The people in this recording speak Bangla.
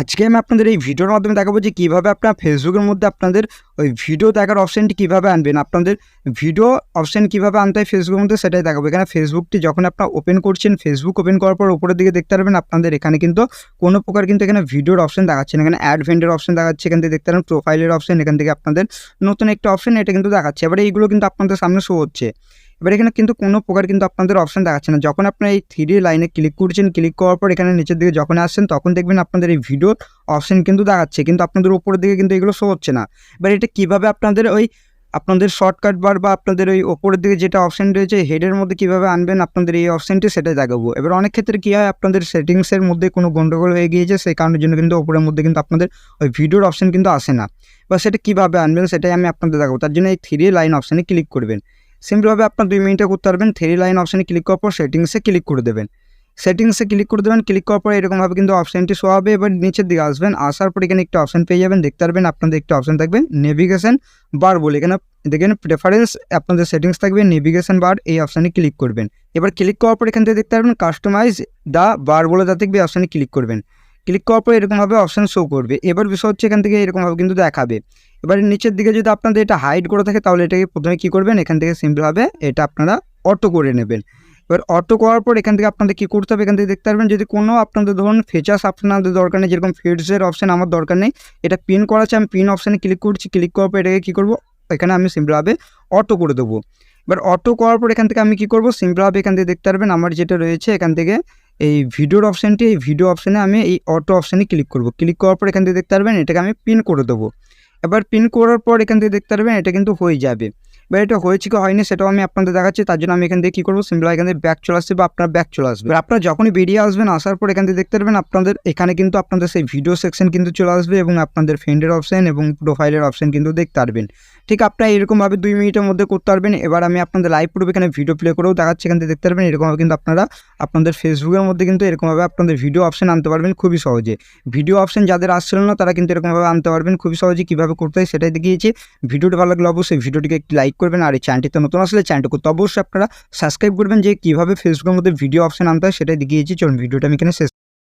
আজকে আমি আপনাদের এই ভিডিওর মাধ্যমে দেখাবো যে কীভাবে আপনার ফেসবুকের মধ্যে আপনাদের ওই ভিডিও দেখার অপশানটি কীভাবে আনবেন। আপনাদের ভিডিও অপশান কীভাবে আনতে হয় ফেসবুকের মধ্যে সেটাই দেখাবো। এখানে ফেসবুকটি যখন আপনার ওপেন করছেন, ফেসবুক ওপেন করার পর উপরের দিকে দেখতে পারবেন আপনাদের এখানে কিন্তু কোনো প্রকার কিন্তু এখানে ভিডিওর অপশান দেখাচ্ছে না। এখানে অ্যাড ভেন্ডের অপশান দেখাচ্ছে, এখান থেকে দেখতে পারেন প্রোফাইলের অপশান এখান থেকে আপনাদের নতুন একটা অপশান এটা কিন্তু দেখাচ্ছে। এবারে এইগুলো কিন্তু আপনাদের সামনে শো হচ্ছে। এবার এখানে কিন্তু কোনো প্রকার কিন্তু আপনাদের অপশান দেখাচ্ছে না। যখন আপনার এই থ্রি লাইনে ক্লিক করছেন ক্লিক করার পর এখানে নিচের দিকে যখন আসছেন, তখন দেখবেন আপনাদের এই ভিডিও অপশান কিন্তু দেখাচ্ছে। কিন্তু আপনাদের উপরের দিকে কিন্তু এগুলো শো হচ্ছে না। এবার এটা কীভাবে আপনাদের ওই আপনাদের শর্টকাট বার বা আপনাদের ওই ওপরের দিকে যেটা অপশান রয়েছে হেডের মধ্যে কীভাবে আনবেন আপনাদের এই অপশানটি সেটাই দেখাবো। এবার অনেক ক্ষেত্রে কী হয়, আপনাদের সেটিংসের মধ্যে কোনো গন্ডগোল হয়ে গিয়েছে, সেই কারণের জন্য কিন্তু ওপরের মধ্যে কিন্তু আপনাদের ওই ভিডিওর অপশান কিন্তু আসে না। বা সেটা কীভাবে আনবেন, সেটাই আমি আপনাদের দেখাবো। তার জন্য এই থ্রি লাইন অপশানে ক্লিক করবেন। সিম্পলভাবে আপনার দুই মিনিটে করতে পারবেন। থ্রি লাইন অপশানে ক্লিক করার পর সেটিংসে ক্লিক করে দেবেন। সেটিংসে ক্লিক করে দেবেন। ক্লিক করার পর এরকমভাবে কিন্তু অপশানটি শো হবে। এবার নিচের দিকে আসবেন। আসার পর এখানে একটা অপশান পেয়ে যাবেন। দেখতে পারবেন আপনাদের একটা অপশান থাকবে নেভিগেশন বার বলে। এখানে দেখেন প্রেফারেন্স আপনাদের সেটিংস থাকবে নেভিগেশন বার এই অপশানে ক্লিক করবেন। এবার ক্লিক করার পর এখান থেকে দেখতে পারবেন কাস্টমাইজ দ্য বার বলে যা থাকবে অপশানে ক্লিক করবেন। ক্লিক করার পর এরকমভাবে অপশান শো করবে। এবার বিষয় হচ্ছে এখান থেকে এরকমভাবে কিন্তু দেখাবে। এবার নিচের দিকে যদি আপনাদের এটা হাইড করে থাকে, তাহলে এটাকে প্রথমে কী করবেন? এখান থেকে সিম্পলভাবে এটা আপনারা অটো করে নেবেন। এবার অটো করার পর এখান থেকে আপনাদের কী করতে হবে? এখান থেকে দেখতে পারবেন, যদি কোনো আপনাদের ধরুন ফিচার্স আপনাদের দরকার নেই, যেরকম ফিডসের অপশান আমার দরকার নেই, এটা পিন করা আছে, আমি পিন অপশানে ক্লিক করছি ক্লিক করার পর এটাকে কী করব? এখানে আমি সিম্পলভাবে অটো করে দেবো। এবার অটো করার পর এখান থেকে আমি কী করব? সিম্পলভাবে এখান থেকে দেখতে পারবেন, আমার যেটা রয়েছে, এখান থেকে এই ভিডিওর অপশানটি, এই ভিডিও অপশানে আমি এই অটো অপশানে ক্লিক করব। ক্লিক করার পর এখান থেকে দেখতে পারবেন এটাকে আমি পিন করে দেবো। এবার পিন করার পর এখান থেকে দেখতে পারবেন এটা কিন্তু হয়ে যাবে। এবার এটা হয়েছে কি হয়নি সেটাও আমি আপনাদের দেখাচ্ছি, তার জন্য আমি এখান থেকে কী করব? সিম্পল এখান থেকে ব্যাক চলে আসছে বা আপনার ব্যাক চলে আসবে। আপনারা যখনই বেরিয়ে আসবেন, আসার পর এখান থেকে দেখতে পারবেন আপনাদের, এখানে কিন্তু আপনাদের সেই ভিডিও সেকশন কিন্তু চলে আসবে এবং আপনাদের ফ্রেন্ডের অপশান এবং প্রোফাইলের অপশান কিন্তু দেখতে পারবেন। ঠিক আপনারা এরকমভাবে দুই মিনিটের মধ্যে করতে পারবেন। এবার আমি আপনাদের লাইভ প্রুফ এখানে ভিডিও প্লে করেও দেখাচ্ছি, এখান থেকে দেখতে পারবেন। এরকমভাবে কিন্তু আপনারা আপনাদের ফেসবুকের মধ্যে কিন্তু এরকমভাবে আপনাদের ভিডিও অপশান আনতে পারবেন খুবই সহজে। ভিডিও অপশান যাদের আসছিল না, তারা কিন্তু এরকমভাবে আনতে পারবেন খুবই সহজে কীভাবে করতে হয় সেটাই দেখিয়েছি। ভিডিওটি ভালো লাগলে অবশ্যই ভিডিওটিকে একটি লাইক করবেন আর এই চ্যানেলটিতে নতুন আসলে চ্যানেলটি করতে অবশ্যই আপনারা সাবস্ক্রাইব করবেন যে কীভাবে ফেসবুকের মধ্যে ভিডিও অপশান আনতে হয় সেটাই দেখিয়েছি চলুন ভিডিওটা আমি এখানে শেষ